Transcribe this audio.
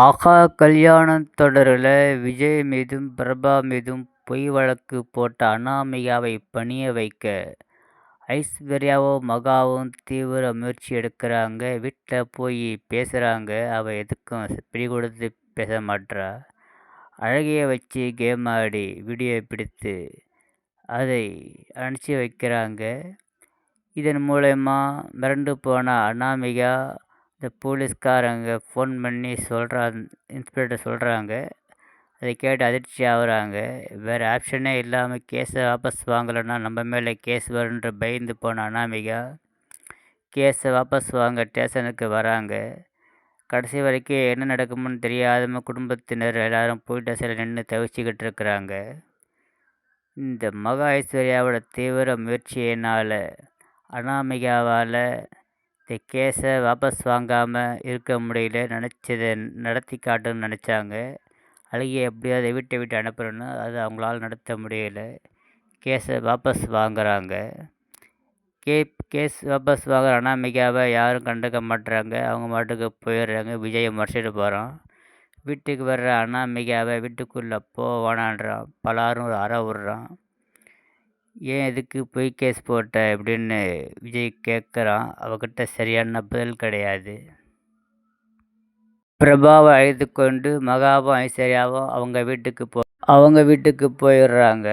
ஆஹா கல்யாணம் தொடரில் விஜய் மீதும் பிரபா மீதும் பொய் வழக்கு போட்ட அனாமிகாவை பணிய வைக்க ஐஸ்வர்யாவும் மகாவும் தீவிர முயற்சி எடுக்கிறாங்க. வீட்டில் போய் பேசுகிறாங்க அவள் எதுக்கும் பிடி கொடுத்து பேச மாட்றா. அழகியை வச்சு கேம் ஆடி வீடியோ பிடித்து அதை அனுப்பிச்சி வைக்கிறாங்க. இதன் மூலயமா மிரண்டு போன அனாமிகா இந்த போலீஸ்காரங்க ஃபோன் பண்ணி சொல்கிறா இன்ஸ்பெக்டர் சொல்கிறாங்க அதை கேட்டு அதிர்ச்சி ஆகுறாங்க. வேறு ஆப்ஷனே இல்லாமல் கேஸை வாபஸ் வாங்கலைன்னா நம்ம மேலே கேஸ் வருன்ற பயந்து போன அனாமிகா கேஸை வாபஸ் வாங்க ஸ்டேஷனுக்கு வராங்க. கடைசி வரைக்கும் என்ன நடக்கும்னு தெரியாதம குடும்பத்தினர் எல்லாரும் போலீஸ் ஸ்டேஷனில் நின்று தவிச்சிக்கிட்டு இருக்கிறாங்க. இந்த மகா ஐஸ்வர்யாவோட தீவிர முயற்சியினால் அனாமிகாவால் இந்த கேஸை வாபஸ் வாங்காமல் இருக்க முடியல. நினச்சதை நடத்தி காட்டணும்னு நினச்சாங்க. அழகியை எப்படியாவது வீட்டை விட்டு அனுப்புகிறேன்னு அது அவங்களால நடத்த முடியல. கேஸை வாபஸ் வாங்குறாங்க. கே கேஸ் வாபஸ் வாங்குற அனாமிகாவை யாரும் கண்டுக்க மாட்டுறாங்க அவங்க மாட்டுக்கு போயிடுறாங்க. விஜயை மறைச்சிட்டு போகிறோம் வீட்டுக்கு வர்ற அனாமிகாவை வீட்டுக்குள்ளே போவானான்றான் பலாரும் ஒரு அற விட்றான். ஏன் எதுக்கு பொய் கேஸ் போட்ட அப்படின்னு விஜய் கேட்குறான். அவகிட்ட சரியான பதில் கிடையாது. பிரபாவை அழைத்து கொண்டு மகாவும் ஐஸ்வர்யாவும் அவங்க வீட்டுக்கு போ அவங்க வீட்டுக்கு போயிடுறாங்க.